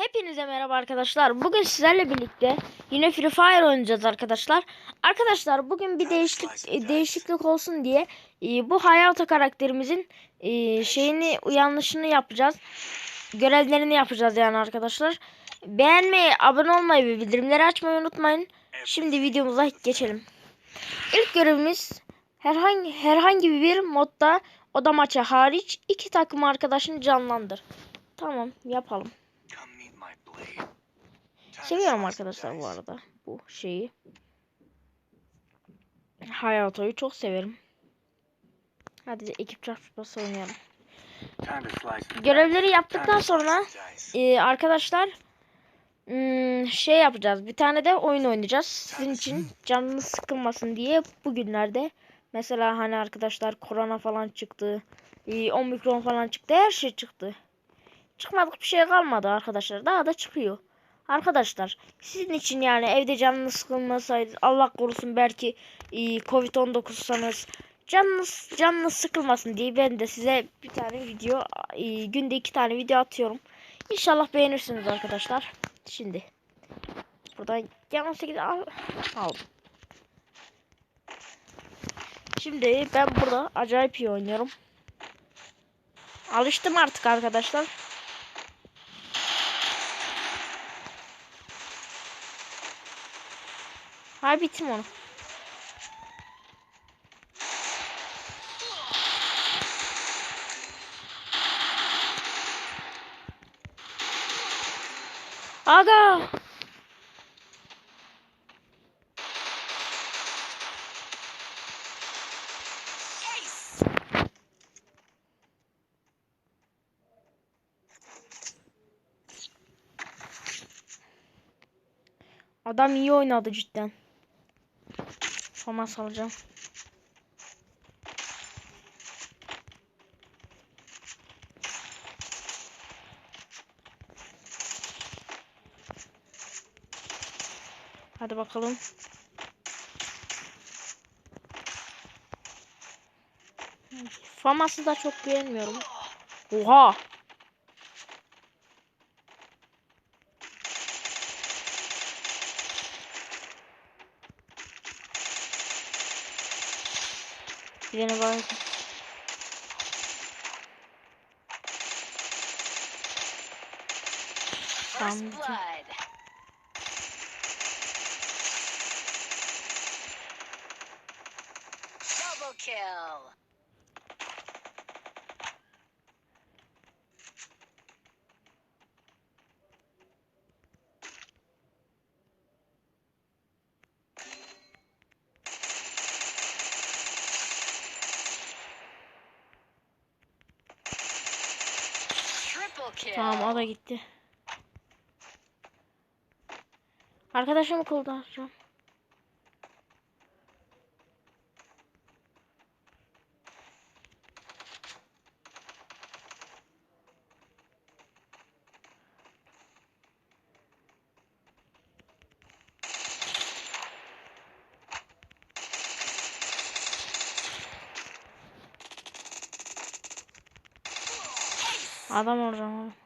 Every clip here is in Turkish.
Hepinize merhaba arkadaşlar. Bugün sizlerle birlikte yine Free Fire oynayacağız arkadaşlar. Arkadaşlar bugün bir değişiklik e, değişiklik olsun diye e, bu Hayato karakterimizin e, şeyini yanlışını yapacağız. Görevlerini yapacağız yani arkadaşlar. Beğenmeyi, abone olmayı ve bildirimleri açmayı unutmayın. Şimdi videomuza geçelim. İlk görevimiz herhangi herhangi bir modda oda maçı hariç iki takım arkadaşını canlandır. Tamam yapalım. Seviyorum arkadaşlar bu arada bu şeyi. Hayato'yu çok severim. Hadi ekip çarpışması oynayalım. Görevleri yaptıktan sonra e, arkadaşlar hmm, şey yapacağız. Bir tane de oyun oynayacağız. Sizin için canınız sıkılmasın diye bugünlerde mesela hani arkadaşlar korona falan çıktı. e, Omikron falan çıktı. Her şey çıktı. Çıkmadık bir şey kalmadı arkadaşlar. Daha da çıkıyor. Arkadaşlar sizin için yani evde canınız sıkılmasaydı Allah korusun belki e, Covid-19'sanız canınız canınız sıkılmasın diye ben de size bir tane video e, günde iki tane video atıyorum. İnşallah beğenirsiniz arkadaşlar. Şimdi buradan yan 8 al aldım. Şimdi ben burada acayip iyi oynuyorum. Alıştım artık arkadaşlar. Hay bitim onu. Aga. Adam iyi oynadı cidden. Famas alacağım. Hadi bakalım. Famas'ı da çok beğenmiyorum. Oha! Birine bak. Tamam. First blood. Double kill. Triple kill. Tamam o da gitti. Arkadaşımı kullanacağım. Adam olacağım oğlum.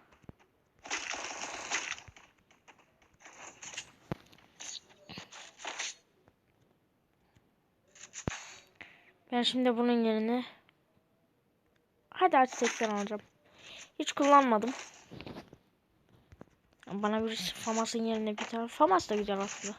Ben şimdi bunun yerine hadi artı 80 alacağım. Hiç kullanmadım. Bana bir Famas'ın yerine bir tane Famas da güzel aslında.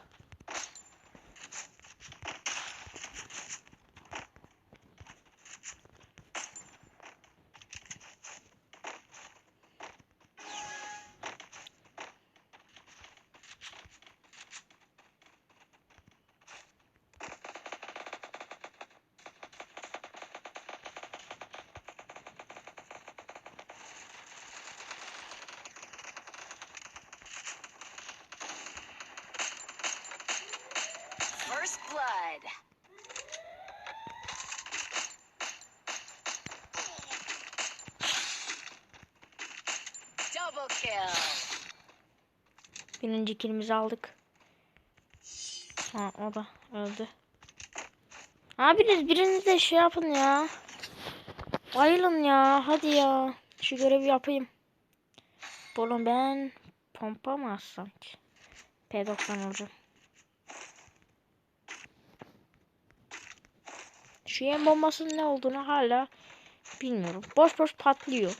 Birinci kilimizi aldık. Ha o da öldü. Abiniz biriniz de şey yapın ya. Bayılın ya. Hadi ya. Şu görevi yapayım. Oğlum ben pompa mı alsam ki? P90 olacağım. Şu yem bombasının ne olduğunu hala bilmiyorum. Boş boş patlıyor.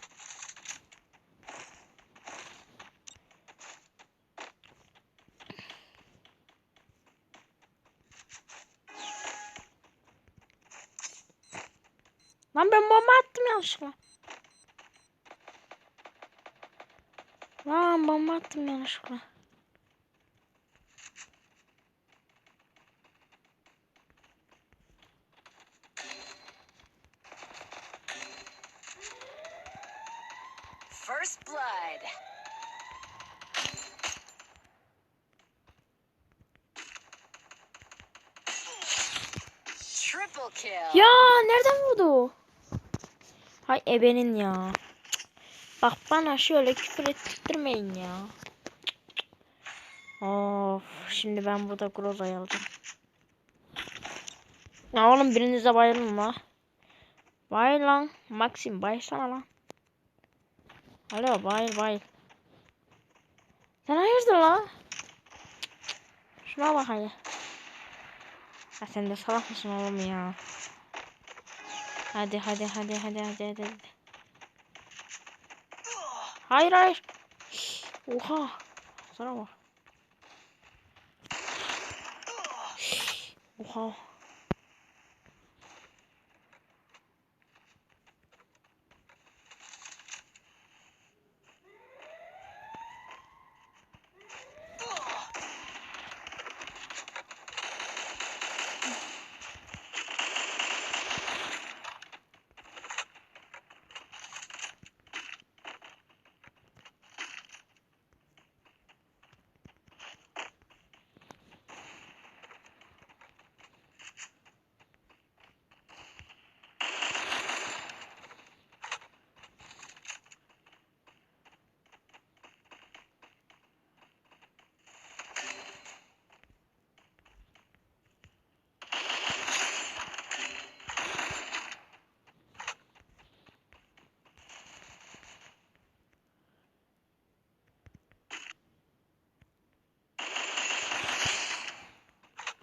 Lan ben bomba attım yanlışlıkla. Lan bomba attım yanlışlıkla. First blood. Triple kill. Ya nereden vurdu? Hay ebenin ya. Bak bana şöyle küfür ettirmeyin ya. Of şimdi ben burada Groza'yı alacağım. Ya oğlum birinize bayılın la. Bay lan. Maxim baysana lan. Alo bayıl bayıl. Sen hayırdır la? Şuna bak hadi. Ha sen de salak mısın oğlum ya? Hadi hadi hadi hadi hadi hadi. Hayır hayır. Oha. Sana bak. Oha.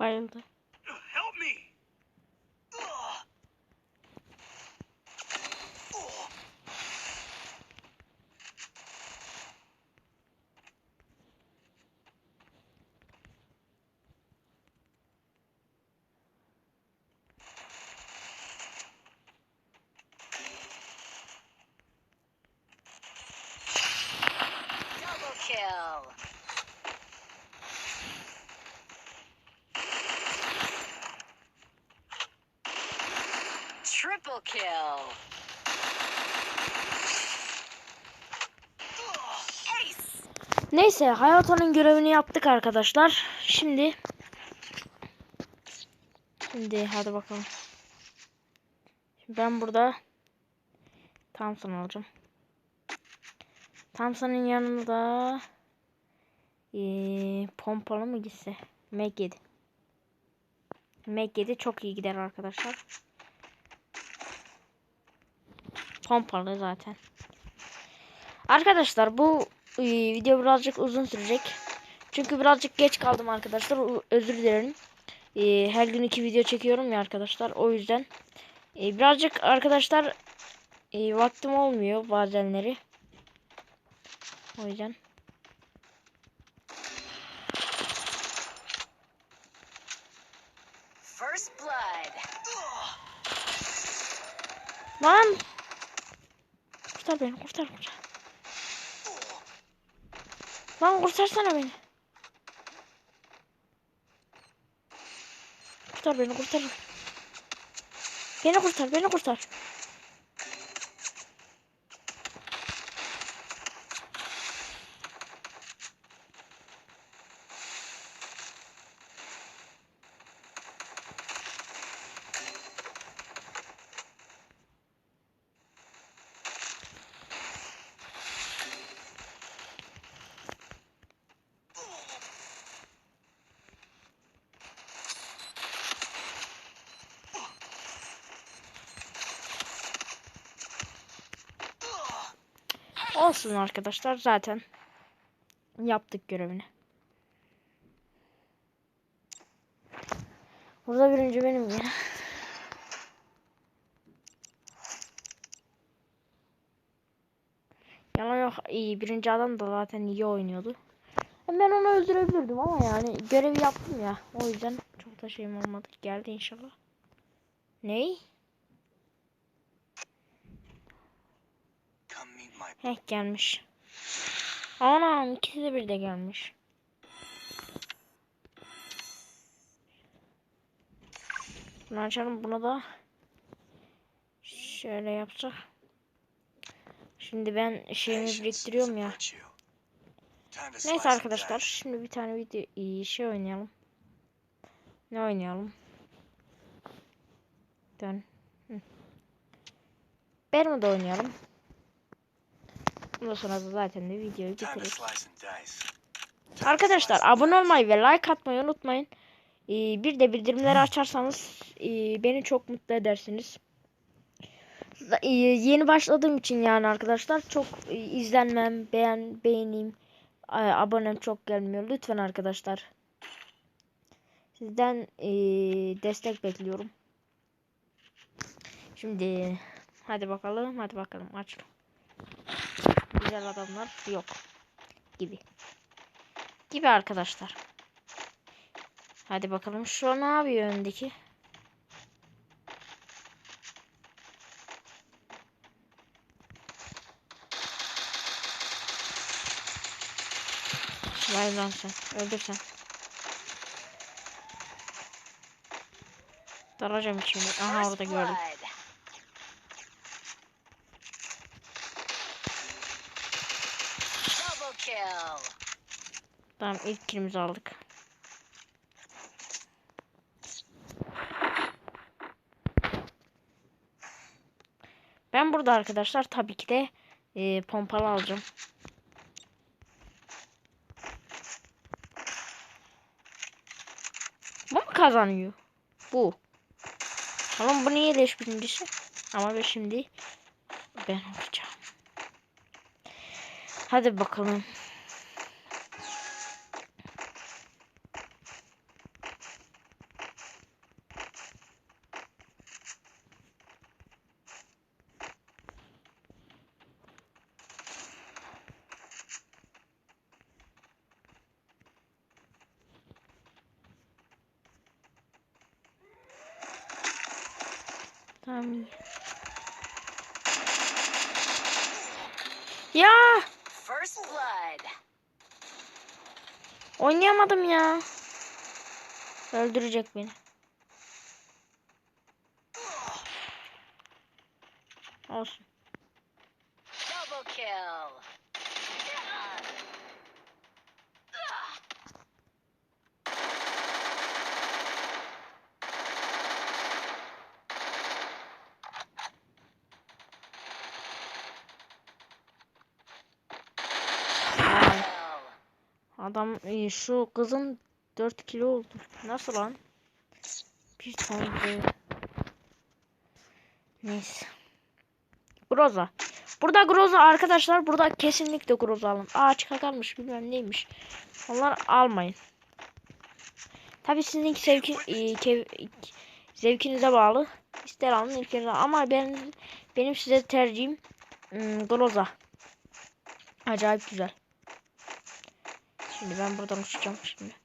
Bayıldı. Triple kill. Neyse Hayata'nın görevini yaptık arkadaşlar. Şimdi Şimdi hadi bakalım. Şimdi ben burada Thompson alacağım. Thompson'ın yanında ee, pompalı mı gitse? Meg 7. Meg 7 çok iyi gider arkadaşlar. Pompalı zaten. Arkadaşlar bu ee, video birazcık uzun sürecek. Çünkü birazcık geç kaldım arkadaşlar. Özür dilerim. Ee, her gün iki video çekiyorum ya arkadaşlar. O yüzden ee, birazcık arkadaşlar vaktim olmuyor bazenleri. O yüzden. First blood. Lan! Kurtar beni, kurtar, kurtar. Lan kurtarsana beni. Kurtar beni, kurtar. Beni kurtar, beni kurtar. Olsun arkadaşlar zaten. Yaptık görevini. Burada birinci benim ya. Yalan yok. iyi birinci adam da zaten iyi oynuyordu. Ben onu öldürebilirdim ama yani görevi yaptım ya. O yüzden çok da şeyim olmadı. Geldi inşallah. Ney? Heh gelmiş. Anam ikisi de bir de gelmiş. Bunu açalım buna da şöyle yapsak. Şimdi ben şeyimi biriktiriyorum ya. Neyse arkadaşlar şimdi bir tane video iyi şey oynayalım. Ne oynayalım? Dön. Hı. Bermuda oynayalım. Ondan sonra da zaten de videoyu bitiririz. Arkadaşlar abone olmayı ve like atmayı unutmayın. Ee, bir de bildirimleri açarsanız e, beni çok mutlu edersiniz. Z- e, Yeni başladığım için yani arkadaşlar çok e, izlenmem, beğen, beğenim, e, abonem çok gelmiyor. Lütfen arkadaşlar. Sizden e, destek bekliyorum. Şimdi hadi bakalım, hadi bakalım aç. Güzel adamlar yok gibi gibi arkadaşlar. Hadi bakalım şu ne yapıyor öndeki? Vay lan sen. Öldür sen. Daracağım içimi. Aha orada gördüm. blood. Double kill. Tamam ilk kilimizi aldık. Ben burada arkadaşlar tabii ki de e, pompalı alacağım. Bu mu kazanıyor? Bu. Oğlum bu niye leş birincisi? Ama ben şimdi ben olacağım. Hadi bakalım. İyi. Ya First blood. oynayamadım ya. Öldürecek beni. Olsun. Double kill. Vay. Kill. Adam e, şu kızın 4 kilo oldu. Nasıl lan? Bir tane. Neyse. Groza. Burada Groza arkadaşlar. Burada kesinlikle Groza alın. Ağaç kakarmış bilmem neymiş. Onlar almayın. Tabi sizin zevki, e, kev- zevkinize bağlı. İster alın ilkinize ama ben benim size tercihim hmm, Groza. Acayip güzel. Şimdi ben buradan uçacağım şimdi.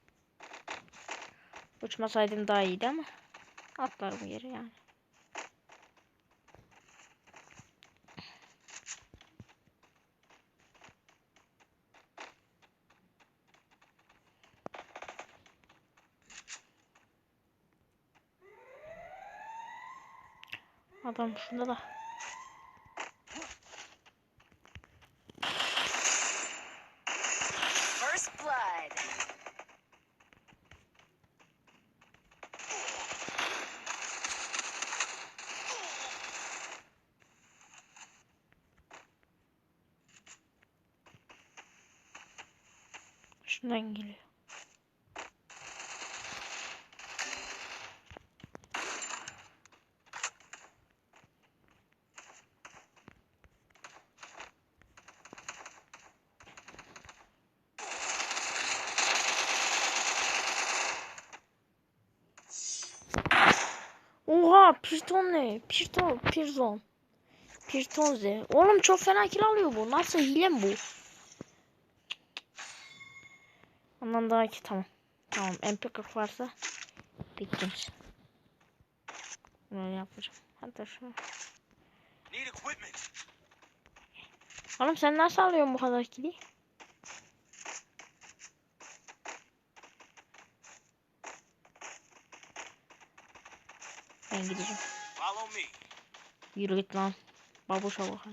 Uçmasaydım daha iyiydi ama atlarım yere yani. Adam şunda da. First blood. Şundan geliyor. Oha Pirton ne? Pirton, Pirzon. Pirtonze. Oğlum çok fena kill alıyor bu. Nasıl hile mi bu? Ondan daha ki tamam. Tamam MP40 varsa bittiniz. Böyle yapacağım. Hatta equipment. Oğlum sen nasıl alıyorsun bu kadar kili? Ben gideceğim. Yürü git lan. Babuşa bak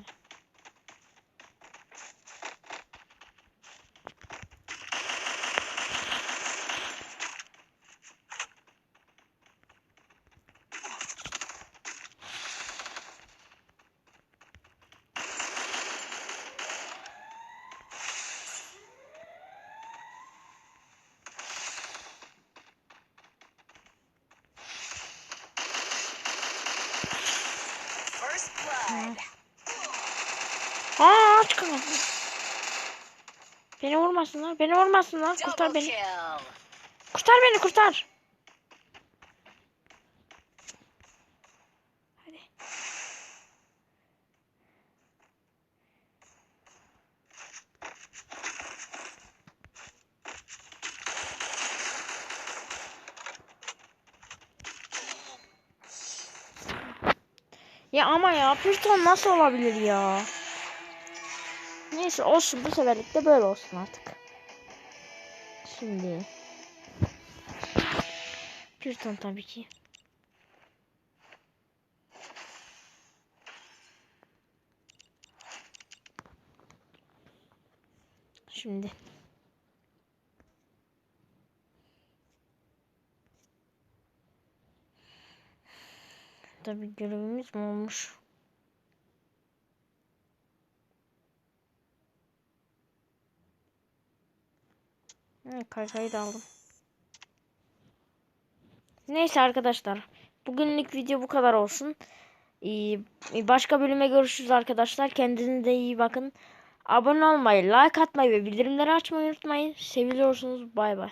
Aa aç kanka. Beni vurmasınlar. Beni vurmasınlar. Kurtar beni. Kurtar beni kurtar. Ya ama ya Pirton nasıl olabilir ya? Neyse olsun bu seferlik de böyle olsun artık. Şimdi. Pirton tabii ki. Şimdi. Tabii görevimiz mi olmuş? Kaykayı da aldım. Neyse arkadaşlar. Bugünlük video bu kadar olsun. Ee, başka bölüme görüşürüz arkadaşlar. Kendinize iyi bakın. Abone olmayı, like atmayı ve bildirimleri açmayı unutmayın. Seviliyorsunuz. Bay bay.